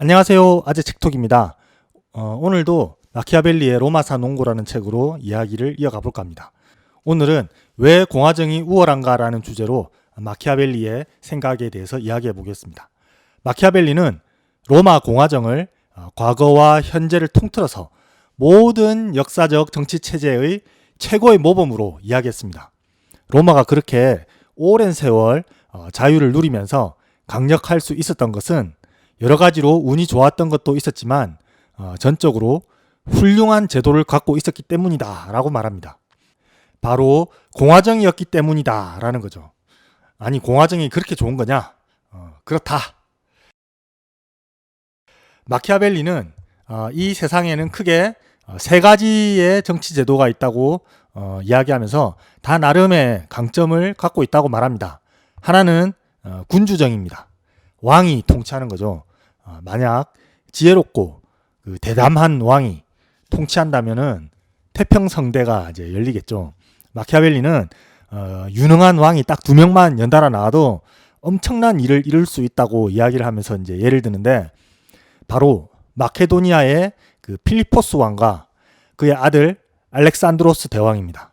안녕하세요. 아재 책톡입니다. 어, 오늘도 마키아벨리의 로마사 농고라는 책으로 이야기를 이어가 볼까 합니다. 오늘은 왜 공화정이 우월한가라는 주제로 마키아벨리의 생각에 대해서 이야기해 보겠습니다. 마키아벨리는 로마 공화정을 어, 과거와 현재를 통틀어서 모든 역사적 정치 체제의 최고의 모범으로 이야기했습니다. 로마가 그렇게 오랜 세월 어, 자유를 누리면서 강력할 수 있었던 것은 여러 가지로 운이 좋았던 것도 있었지만 어, 전적으로 훌륭한 제도를 갖고 있었기 때문이다 라고 말합니다. 바로 공화정이었기 때문이다 라는 거죠. 아니 공화정이 그렇게 좋은 거냐? 어, 그렇다. 마키아벨리는 어, 이 세상에는 크게 어, 세 가지의 정치 제도가 있다고 어, 이야기하면서 다 나름의 강점을 갖고 있다고 말합니다. 하나는 어, 군주정입니다. 왕이 통치하는 거죠. 어, 만약 지혜롭고 그 대담한 왕이 통치한다면은 태평성대가 이제 열리겠죠. 마키아벨리는 어, 유능한 왕이 딱 두 명만 연달아 나와도 엄청난 일을 이룰 수 있다고 이야기를 하면서 이제 예를 드는데 바로 마케도니아의 그 필리포스 왕과 그의 아들 알렉산드로스 대왕입니다.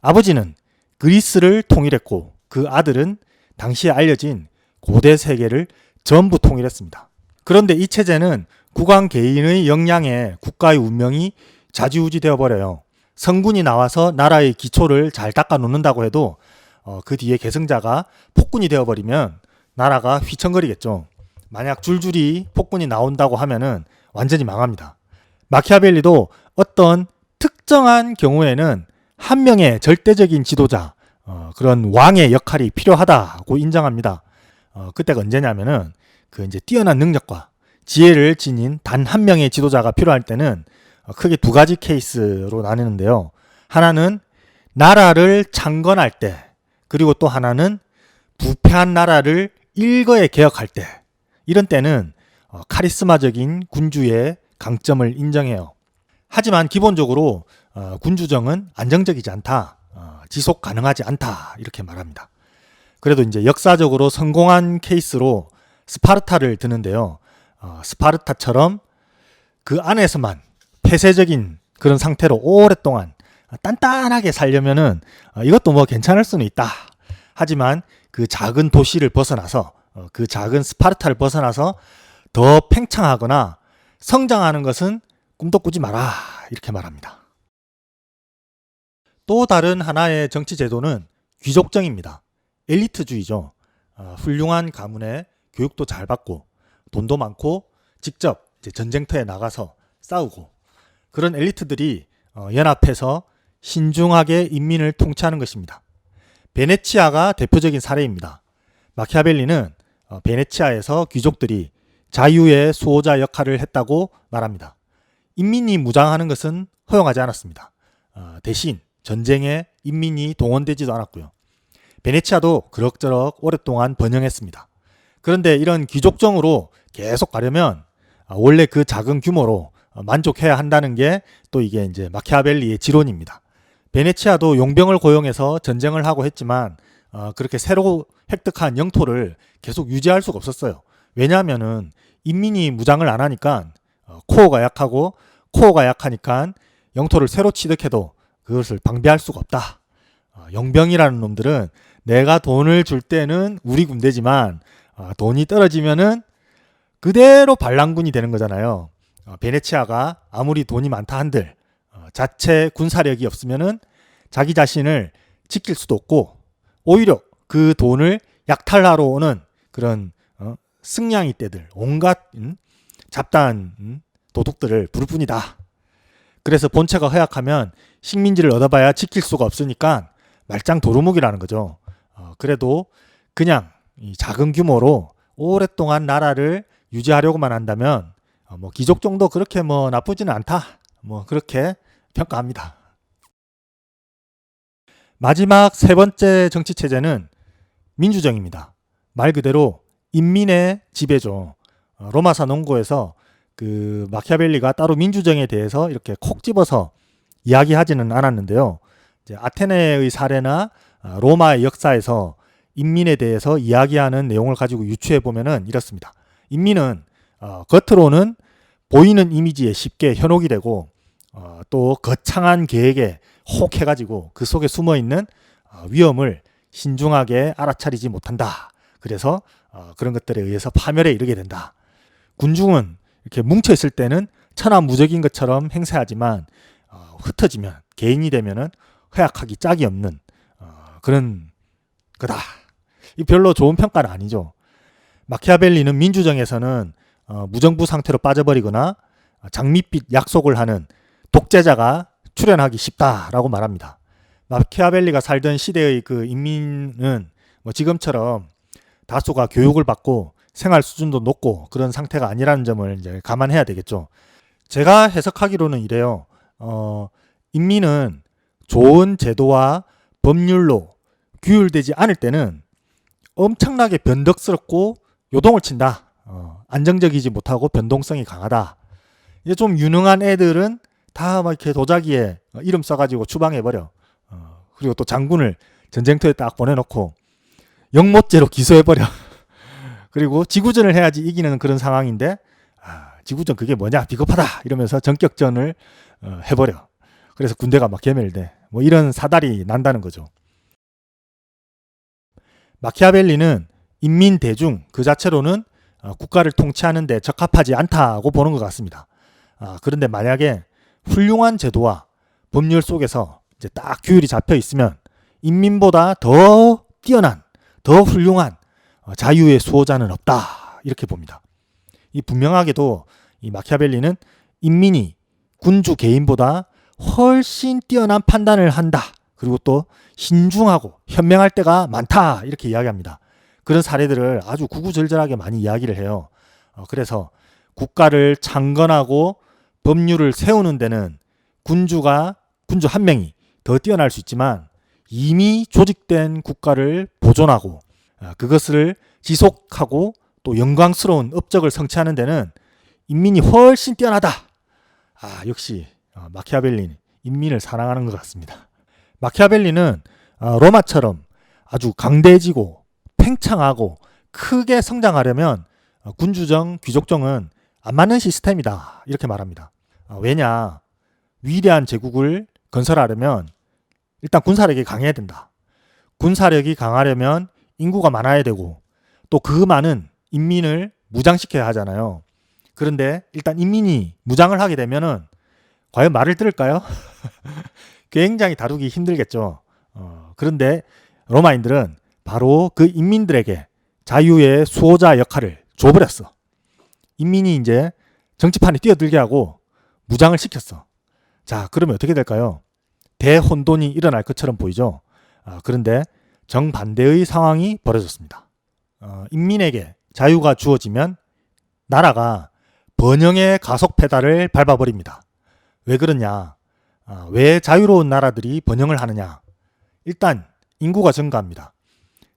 아버지는 그리스를 통일했고 그 아들은 당시에 알려진 고대 세계를 전부 통일했습니다. 그런데 이 체제는 국왕 개인의 역량에 국가의 운명이 좌지우지 되어 버려요. 성군이 나와서 나라의 기초를 잘 닦아 놓는다고 해도 어, 그 뒤에 계승자가 폭군이 되어 버리면 나라가 휘청거리겠죠. 만약 줄줄이 폭군이 나온다고 하면은 완전히 망합니다. 마키아벨리도 어떤 특정한 경우에는 한 명의 절대적인 지도자, 어, 그런 왕의 역할이 필요하다고 인정합니다. 어, 그때가 언제냐면은 그 이제 뛰어난 능력과 지혜를 지닌 단 한 명의 지도자가 필요할 때는 어, 크게 두 가지 케이스로 나뉘는데요. 하나는 나라를 창건할 때, 그리고 또 하나는 부패한 나라를 일거에 개혁할 때, 이런 때는 어, 카리스마적인 군주의 강점을 인정해요. 하지만 기본적으로 어, 군주정은 안정적이지 않다, 어, 지속 가능하지 않다 이렇게 말합니다. 그래도 이제 역사적으로 성공한 케이스로 스파르타를 드는데요. 어, 스파르타처럼 그 안에서만 폐쇄적인 그런 상태로 오랫동안 단단하게 살려면은 어, 이것도 뭐 괜찮을 수는 있다. 하지만 그 작은 도시를 벗어나서 어, 그 작은 스파르타를 벗어나서 더 팽창하거나 성장하는 것은 꿈도 꾸지 마라 이렇게 말합니다. 또 다른 하나의 정치 제도는 귀족정입니다. 엘리트주의죠. 어, 훌륭한 가문에 교육도 잘 받고 돈도 많고 직접 전쟁터에 나가서 싸우고 그런 엘리트들이 어, 연합해서 신중하게 인민을 통치하는 것입니다. 베네치아가 대표적인 사례입니다. 마키아벨리는 어, 베네치아에서 귀족들이 자유의 수호자 역할을 했다고 말합니다. 인민이 무장하는 것은 허용하지 않았습니다. 어, 대신 전쟁에 인민이 동원되지도 않았고요. 베네치아도 그럭저럭 오랫동안 번영했습니다. 그런데 이런 귀족정으로 계속 가려면 아, 원래 그 작은 규모로 만족해야 한다는 게 또 이게 이제 마키아벨리의 지론입니다. 베네치아도 용병을 고용해서 전쟁을 하고 했지만 어, 그렇게 새로 획득한 영토를 계속 유지할 수가 없었어요. 왜냐하면은 인민이 무장을 안 하니까 어, 코어가 약하고 코어가 약하니까 영토를 새로 취득해도 그것을 방비할 수가 없다. 어, 용병이라는 놈들은 내가 돈을 줄 때는 우리 군대지만 어, 돈이 떨어지면은 그대로 반란군이 되는 거잖아요. 어, 베네치아가 아무리 돈이 많다 한들 어, 자체 군사력이 없으면은 자기 자신을 지킬 수도 없고 오히려 그 돈을 약탈하러 오는 그런 어, 승냥이 떼들 온갖 음, 잡다한 음, 도둑들을 부를 뿐이다. 그래서 본체가 허약하면 식민지를 얻어봐야 지킬 수가 없으니까 말짱 도루묵이라는 거죠. 어, 그래도 그냥 이 작은 규모로 오랫동안 나라를 유지하려고만 한다면 어, 뭐 귀족 정도 그렇게 뭐 나쁘지는 않다. 뭐 그렇게 평가합니다. 마지막 세 번째 정치 체제는 민주정입니다. 말 그대로 인민의 지배죠. 어, 로마사 농고에서 그 마키아벨리가 따로 민주정에 대해서 이렇게 콕 집어서 이야기하지는 않았는데요. 이제 아테네의 사례나 아, 로마의 역사에서 인민에 대해서 이야기하는 내용을 가지고 유추해 보면은 이렇습니다. 인민은 어, 겉으로는 보이는 이미지에 쉽게 현혹이 되고 어, 또 거창한 계획에 혹해가지고 그 속에 숨어 있는 어, 위험을 신중하게 알아차리지 못한다. 그래서 어, 그런 것들에 의해서 파멸에 이르게 된다. 군중은 이렇게 뭉쳐 있을 때는 천하무적인 것처럼 행세하지만 어, 흩어지면 개인이 되면은 허약하기 짝이 없는 어, 그런 거다. 이 별로 좋은 평가는 아니죠. 마키아벨리는 민주정에서는 어, 무정부 상태로 빠져버리거나 장밋빛 약속을 하는 독재자가 출연하기 쉽다라고 말합니다. 마키아벨리가 살던 시대의 그 인민은 뭐 지금처럼 다수가 교육을 받고 생활 수준도 높고 그런 상태가 아니라는 점을 이제 감안해야 되겠죠. 제가 해석하기로는 이래요. 어, 인민은 좋은 제도와 법률로 규율되지 않을 때는 엄청나게 변덕스럽고 요동을 친다. 어, 안정적이지 못하고 변동성이 강하다. 이제 좀 유능한 애들은 다 막 이렇게 도자기에 이름 써가지고 추방해버려. 어, 그리고 또 장군을 전쟁터에 딱 보내놓고 영모죄로 기소해버려. 그리고 지구전을 해야지 이기는 그런 상황인데, 아, 지구전 그게 뭐냐? 비겁하다! 이러면서 전격전을 어, 해버려. 그래서 군대가 막 개멸돼. 뭐 이런 사달이 난다는 거죠. 마키아벨리는 인민 대중 그 자체로는 어, 국가를 통치하는 데 적합하지 않다고 보는 것 같습니다. 아, 그런데 만약에 훌륭한 제도와 법률 속에서 이제 딱 규율이 잡혀 있으면 인민보다 더 뛰어난, 더 훌륭한 어, 자유의 수호자는 없다 이렇게 봅니다. 이 분명하게도 이 마키아벨리는 인민이 군주 개인보다 훨씬 뛰어난 판단을 한다. 그리고 또 신중하고 현명할 때가 많다 이렇게 이야기합니다. 그런 사례들을 아주 구구절절하게 많이 이야기를 해요. 어, 그래서 국가를 창건하고 법률을 세우는 데는 군주가 군주 한 명이 더 뛰어날 수 있지만 이미 조직된 국가를 보존하고 어, 그것을 지속하고 또 영광스러운 업적을 성취하는 데는 인민이 훨씬 뛰어나다. 아 역시 어, 마키아벨리는 인민을 사랑하는 것 같습니다. 마키아벨리는 어, 로마처럼 아주 강대해지고 팽창하고 크게 성장하려면 어, 군주정, 귀족정은 안 맞는 시스템이다. 이렇게 말합니다. 어, 왜냐? 위대한 제국을 건설하려면 일단 군사력이 강해야 된다. 군사력이 강하려면 인구가 많아야 되고 또 그 많은 인민을 무장시켜야 하잖아요. 그런데 일단 인민이 무장을 하게 되면은 과연 말을 들을까요? 굉장히 다루기 힘들겠죠. 어, 그런데 로마인들은 바로 그 인민들에게 자유의 수호자 역할을 줘버렸어. 인민이 이제 정치판에 뛰어들게 하고 무장을 시켰어. 자, 그러면 어떻게 될까요? 대혼돈이 일어날 것처럼 보이죠. 아, 그런데 정반대의 상황이 벌어졌습니다. 어, 인민에게 자유가 주어지면 나라가 번영의 가속 페달을 밟아버립니다. 왜 그러냐? 아, 왜 자유로운 나라들이 번영을 하느냐? 일단 인구가 증가합니다.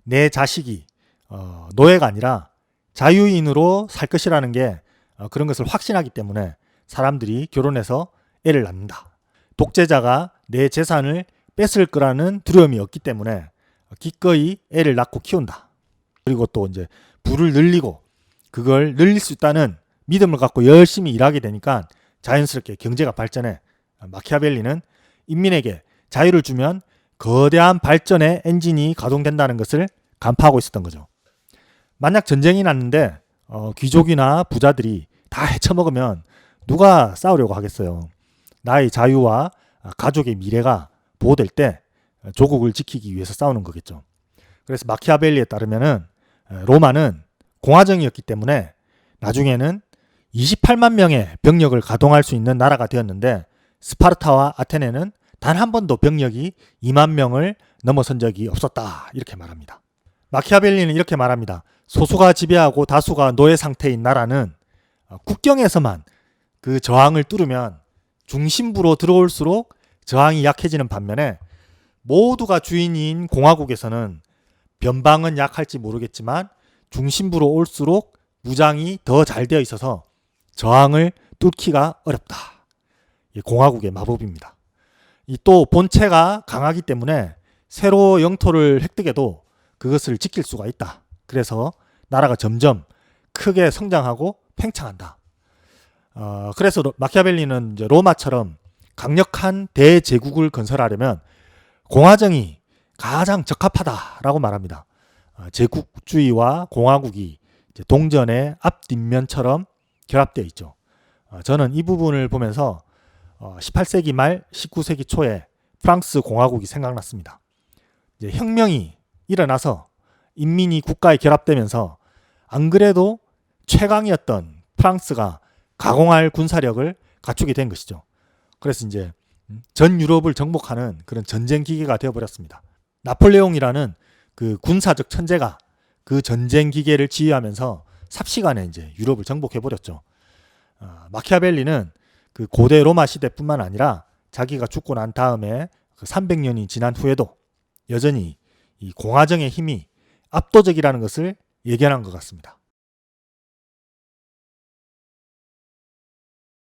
내 자식이 어, 노예가 아니라 자유인으로 살 것이라는 게 어, 그런 것을 확신하기 때문에 사람들이 결혼해서 애를 낳는다. 독재자가 내 재산을 뺏을 거라는 두려움이 없기 때문에 기꺼이 애를 낳고 키운다. 그리고 또 이제 부를 늘리고 그걸 늘릴 수 있다는 믿음을 갖고 열심히 일하게 되니까 자연스럽게 경제가 발전해 마키아벨리는 인민에게 자유를 주면 거대한 발전의 엔진이 가동된다는 것을 간파하고 있었던 거죠. 만약 전쟁이 났는데 어, 귀족이나 부자들이 다 헤쳐먹으면 누가 싸우려고 하겠어요. 나의 자유와 가족의 미래가 보호될 때 조국을 지키기 위해서 싸우는 거겠죠. 그래서 마키아벨리에 따르면은 로마는 공화정이었기 때문에 나중에는 28만 명의 병력을 가동할 수 있는 나라가 되었는데 스파르타와 아테네는 단 한 번도 병력이 2만 명을 넘어선 적이 없었다. 이렇게 말합니다. 마키아벨리는 이렇게 말합니다. 소수가 지배하고 다수가 노예 상태인 나라는 국경에서만 그 저항을 뚫으면 중심부로 들어올수록 저항이 약해지는 반면에 모두가 주인인 공화국에서는 변방은 약할지 모르겠지만 중심부로 올수록 무장이 더 잘 되어 있어서 저항을 뚫기가 어렵다. 공화국의 마법입니다. 이 또 본체가 강하기 때문에 새로 영토를 획득해도 그것을 지킬 수가 있다. 그래서 나라가 점점 크게 성장하고 팽창한다. 어, 그래서 로- 마키아벨리는 로마처럼 강력한 대제국을 건설하려면 공화정이 가장 적합하다라고 말합니다. 어, 제국주의와 공화국이 동전의 앞뒷면처럼 결합되어 있죠. 어, 저는 이 부분을 보면서 어, 18세기 말 19세기 초에 프랑스 공화국이 생각났습니다. 이제 혁명이 일어나서 인민이 국가에 결합되면서 안 그래도 최강이었던 프랑스가 가공할 군사력을 갖추게 된 것이죠. 그래서 이제 전 유럽을 정복하는 그런 전쟁 기계가 되어버렸습니다. 나폴레옹이라는 그 군사적 천재가 그 전쟁 기계를 지휘하면서 삽시간에 이제 유럽을 정복해 버렸죠. 어, 마키아벨리는 그 고대 로마 시대뿐만 아니라 자기가 죽고 난 다음에 그 300년이 지난 후에도 여전히 이 공화정의 힘이 압도적이라는 것을 예견한 것 같습니다.